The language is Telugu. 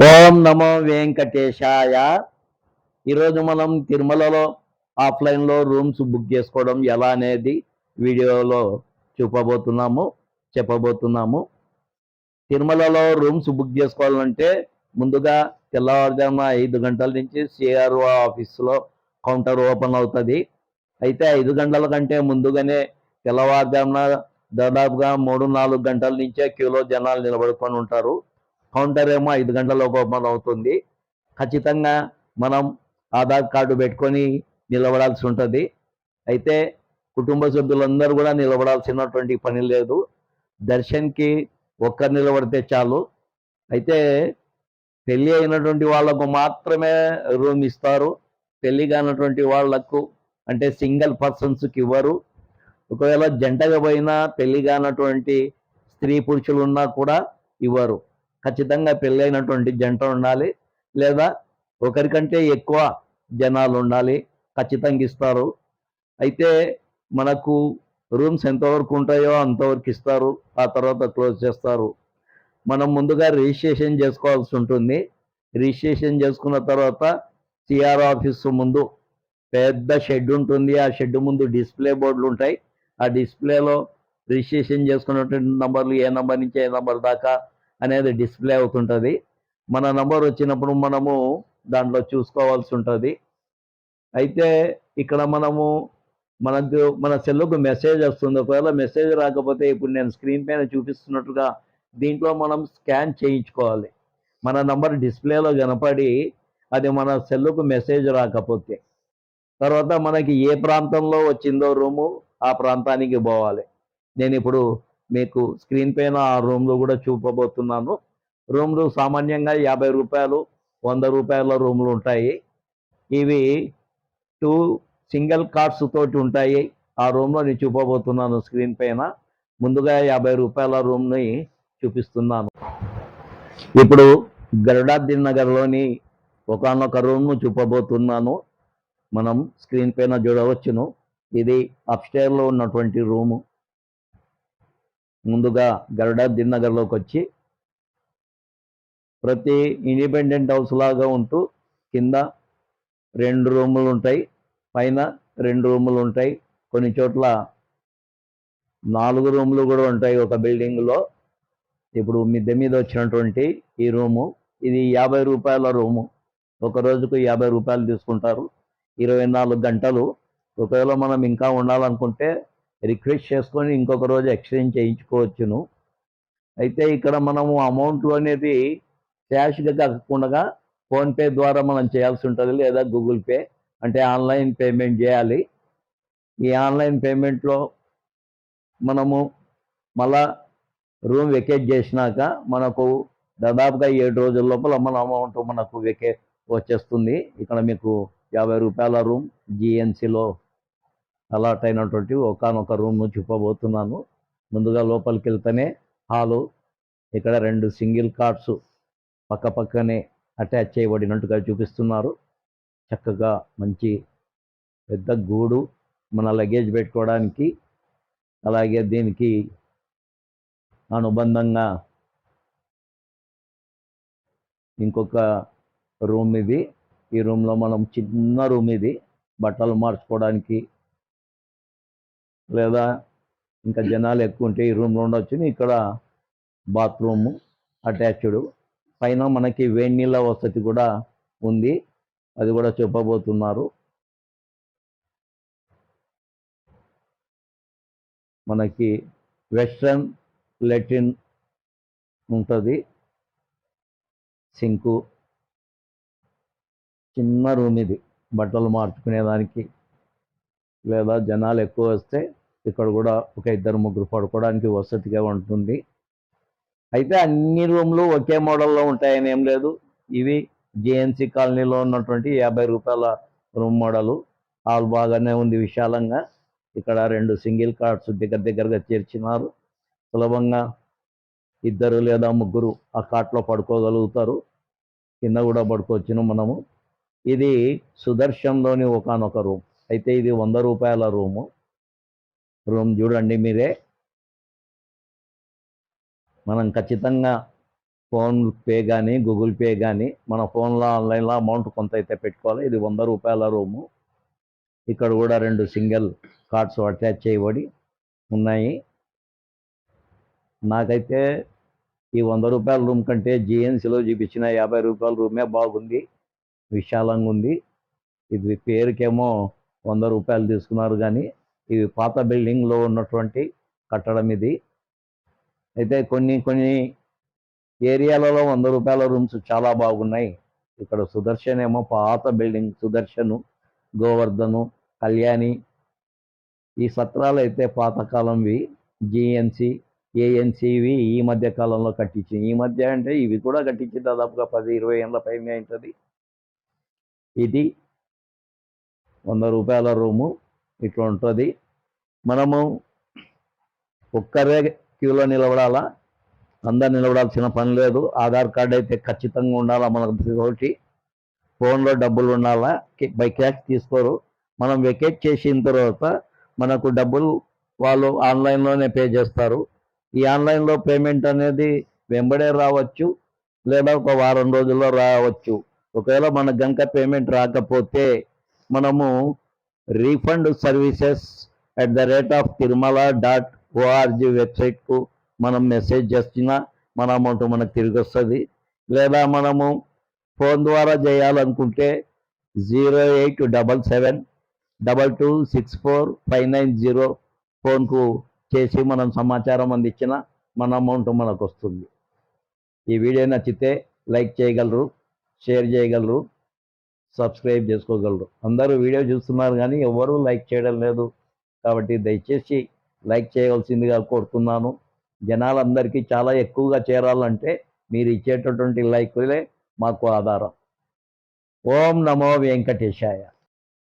ఓం నమో వెంకటేశాయ. ఈరోజు మనం తిరుమలలో ఆఫ్లైన్లో రూమ్స్ బుక్ చేసుకోవడం ఎలా అనేది వీడియోలో చూపబోతున్నాము చెప్పబోతున్నాము. తిరుమలలో రూమ్స్ బుక్ చేసుకోవాలంటే ముందుగా తెల్లవారుజామున ఐదు గంటల నుంచి సిఆర్ఓ ఆఫీస్లో కౌంటర్ ఓపెన్ అవుతుంది. అయితే ఐదు గంటల కంటే ముందుగానే తెల్లవారుజామున దాదాపుగా మూడు నాలుగు గంటల నుంచే క్యూలో జనాలు నిలబడుకొని ఉంటారు. కౌంటర్ ఏమో ఐదు గంటలకు ఓపెన్ అవుతుంది. ఖచ్చితంగా మనం ఆధార్ కార్డు పెట్టుకొని నిలబడాల్సి ఉంటుంది. అయితే కుటుంబ సభ్యులందరూ కూడా నిలబడాల్సినటువంటి పని లేదు. దర్శన్కి ఒక్కరు నిలబడితే చాలు. అయితే పెళ్ళి అయినటువంటి వాళ్ళకు మాత్రమే రూమ్ ఇస్తారు. పెళ్ళి కానటువంటి వాళ్ళకు అంటే సింగిల్ పర్సన్స్కి ఇవ్వరు. ఒకవేళ జంటగా పోయినా పెళ్ళి కానటువంటి స్త్రీ పురుషులు ఉన్నా కూడా ఇవ్వరు. ఖచ్చితంగా పెళ్ళైనటువంటి జంట ఉండాలి. లేదా ఒకరికంటే ఎక్కువ జనాలు ఉండాలి. ఖచ్చితంగా ఇస్తారు. అయితే మనకు రూమ్స్ ఎంతవరకు ఉంటాయో అంతవరకు ఇస్తారు. ఆ తర్వాత క్లోజ్ చేస్తారు. మనం ముందుగా రిజిస్ట్రేషన్ చేసుకోవాల్సి ఉంటుంది. రిజిస్ట్రేషన్ చేసుకున్న తర్వాత సిఆర్ ఆఫీస్ ముందు పెద్ద షెడ్ ఉంటుంది. ఆ షెడ్ ముందు డిస్ప్లే బోర్డులు ఉంటాయి. ఆ డిస్ప్లేలో రిజిస్ట్రేషన్ చేసుకున్నటువంటి నంబర్లు ఏ నంబర్ నుంచి ఏ నంబర్ దాకా అనేది డిస్ప్లే అవుతుంటుంది. మన నంబర్ వచ్చినప్పుడు మనము దాంట్లో చూసుకోవాల్సి ఉంటుంది. అయితే ఇక్కడ మనము మనకు మన సెల్లుకు మెసేజ్ వస్తుంది. ఒకవేళ మెసేజ్ రాకపోతే ఇప్పుడు నేను స్క్రీన్ పైన చూపిస్తున్నట్టుగా దీంట్లో మనం స్కాన్ చేయించుకోవాలి. మన నంబర్ డిస్ప్లేలో కనపడి అది మన సెల్లుకు మెసేజ్ రాకపోతే. తర్వాత మనకి ఏ ప్రాంతంలో వచ్చిందో రూము ఆ ప్రాంతానికి పోవాలి. నేను ఇప్పుడు మీకు స్క్రీన్ పైన ఆ రూమ్లు కూడా చూపబోతున్నాను. రూమ్లు సామాన్యంగా యాభై రూపాయలు వంద రూపాయల రూమ్లు ఉంటాయి. ఇవి టూ సింగిల్ కార్డ్స్ తోటి ఉంటాయి. ఆ రూమ్లో నేను చూపబోతున్నాను స్క్రీన్ పైన. ముందుగా యాభై రూపాయల రూమ్ని చూపిస్తున్నాను. ఇప్పుడు గరుడాద్రి నగర్లోని ఒకనొక రూమ్ను చూపబోతున్నాను. మనం స్క్రీన్ పైన చూడవచ్చును. ఇది అప్స్టైర్లో ఉన్నటువంటి రూము ముందుగా గరుడ నగర్లోకి వచ్చి ప్రతి ఇండిపెండెంట్ హౌస్ లాగా ఉంటూ కింద రెండు రూములు ఉంటాయి పైన రెండు రూములు ఉంటాయి కొన్ని చోట్ల నాలుగు రూములు కూడా ఉంటాయి ఒక బిల్డింగ్లో. ఇప్పుడు మిద్దె మీద వచ్చినటువంటి ఈ రూము ఇది యాభై రూపాయల రూము. ఒక రోజుకు యాభై రూపాయలు తీసుకుంటారు. ఇరవై నాలుగు గంటలు. ఒకవేళ మనం ఇంకా ఉండాలనుకుంటే రిక్వెస్ట్ చేసుకొని ఇంకొక రోజు ఎక్స్చేంజ్ చేయించుకోవచ్చును. అయితే ఇక్కడ మనము అమౌంట్ అనేది క్యాష్గా కాకుండా ఫోన్పే ద్వారా మనం చేయాల్సి ఉంటుంది లేదా గూగుల్ పే అంటే ఆన్లైన్ పేమెంట్ చేయాలి. ఈ ఆన్లైన్ పేమెంట్లో మనము మళ్ళా రూమ్ వెకేట్ చేసినాక మనకు దాదాపుగా ఏడు రోజుల లోపల మన అమౌంట్ మనకు వెకే వచ్చేస్తుంది. ఇక్కడ మీకు యాభై రూపాయల రూమ్ జిఎన్సిలో అలాట్ అయినటువంటి ఒకనొక రూమ్ను చూపబోతున్నాను. ముందుగా లోపలికి వెళ్తేనే హాలు ఇక్కడ రెండు సింగిల్ కార్డ్స్ పక్క పక్కనే అటాచ్ చేయబడినట్టుగా చూపిస్తున్నారు. చక్కగా మంచి పెద్ద గూడు మన లగేజ్ పెట్టుకోవడానికి అలాగే దీనికి అనుబంధంగా ఇంకొక రూమ్ ఇది. ఈ రూమ్లో మనం చిన్న రూమ్ ఇది. బట్టలు మార్చుకోవడానికి లేదా ఇంకా జనాలు ఎక్కువ ఉంటే ఈ రూమ్లో ఉండొచ్చు. ఇక్కడ బాత్రూము అటాచ్డ్ పైన మనకి వేడి నీళ్ళ వసతి కూడా ఉంది. అది కూడా చెప్పబోతున్నారు. మనకి వెస్ట్రన్ లెట్రిన్ ఉంటుంది. సింకు. చిన్న రూమ్ ఇది. బట్టలు మార్చుకునేదానికి. లేదా జనాలు ఎక్కువ వస్తే ఇక్కడ కూడా ఒక ఇద్దరు ముగ్గురు పడుకోవడానికి వసతిగా ఉంటుంది. అయితే అన్ని రూమ్లు ఒకే మోడల్లో ఉంటాయని ఏం లేదు. ఇవి జేఎన్సీ కాలనీలో ఉన్నటువంటి యాభై రూపాయల రూమ్ మోడలు. హాల్ బాగానే ఉంది విశాలంగా. ఇక్కడ రెండు సింగిల్ కార్డ్స్ దగ్గర దగ్గరగా చేర్చినారు. సులభంగా ఇద్దరు లేదా ముగ్గురు ఆ కాట్లో పడుకోగలుగుతారు. కింద కూడా పడుకోవచ్చును మనము. ఇది సుదర్శన్లోని ఒకనొక రూమ్. అయితే ఇది వంద రూపాయల రూము. రూమ్ చూడండి మీరే. మనం ఖచ్చితంగా ఫోన్ పే కానీ గూగుల్ పే కానీ మన ఫోన్లో ఆన్లైన్లో అమౌంట్ కొంత అయితే పెట్టుకోవాలి. ఇది వంద రూపాయల రూము. ఇక్కడ కూడా రెండు సింగిల్ కార్డ్స్ అటాచ్ చేయబడి ఉన్నాయి. నాకైతే ఈ వంద రూపాయల రూమ్ కంటే జిఎన్సీలో చూపించిన యాభై రూపాయల రూమే బాగుంది. విశాలంగా ఉంది. ఇది పేరుకేమో వంద రూపాయలు తీసుకున్నారు కానీ ఇది పాత బిల్డింగ్లో ఉన్నటువంటి కట్టడం ఇది. అయితే కొన్ని కొన్ని ఏరియాలలో వంద రూపాయల రూమ్స్ చాలా బాగున్నాయి. ఇక్కడ సుదర్శన్ ఏమో పాత బిల్డింగ్ సుదర్శను గోవర్ధను కళ్యాణి ఈ సత్రాలు అయితే పాతకాలంవి. జిఎన్సి ఏఎన్సివి ఈ మధ్య కాలంలో కట్టించింది ఈ మధ్య అంటే ఇవి కూడా కట్టించి దాదాపుగా పది ఇరవై ఏళ్ళ పైన అవుతుంది ఇది వంద రూపాయల రూము ఇట్లా ఉంటుంది. మనము ఒక్కరే క్యూలో నిలబడాలా? అందరు నిలబడాల్సిన పని లేదు. ఆధార్ కార్డు అయితే ఖచ్చితంగా ఉండాలా? మనకు ఒకటి ఫోన్లో డబ్బులు ఉండాలా? బై క్యాష్ తీసుకోరు. మనం వెకేట్ చేసిన తర్వాత మనకు డబ్బులు వాళ్ళు ఆన్లైన్లోనే పే చేస్తారు. ఈ ఆన్లైన్లో పేమెంట్ అనేది వెంబడే రావచ్చు లేదా ఒక వారం రోజుల్లో రావచ్చు. ఒకవేళ మన గంక పేమెంట్ రాకపోతే మనము refund services at the rate of Tirumala dot O R G వెబ్సైట్కు మనం మెసేజ్ చేసినా మన అమౌంట్ మనకు తిరిగి వస్తుంది. లేదా మనము ఫోన్ ద్వారా చేయాలనుకుంటే zero eight double seven double two six four five nine zero ఫోన్కు చేసి మనం సమాచారం అందించిన మన అమౌంట్ మనకు వస్తుంది. ఈ వీడియో నచ్చితే లైక్ చేయగలరు షేర్ చేయగలరు సబ్స్క్రైబ్ చేసుకోగలరు. అందరూ వీడియో చూస్తున్నారు కానీ ఎవరూ లైక్ చేయడం లేదు. కాబట్టి దయచేసి లైక్ చేయవలసిందిగా కోరుతున్నాను. జనాలందరికీ చాలా ఎక్కువగా చేరాలంటే మీరు ఇచ్చేటటువంటి లైకులే మాకు ఆధారం. ఓం నమో వెంకటేశాయ.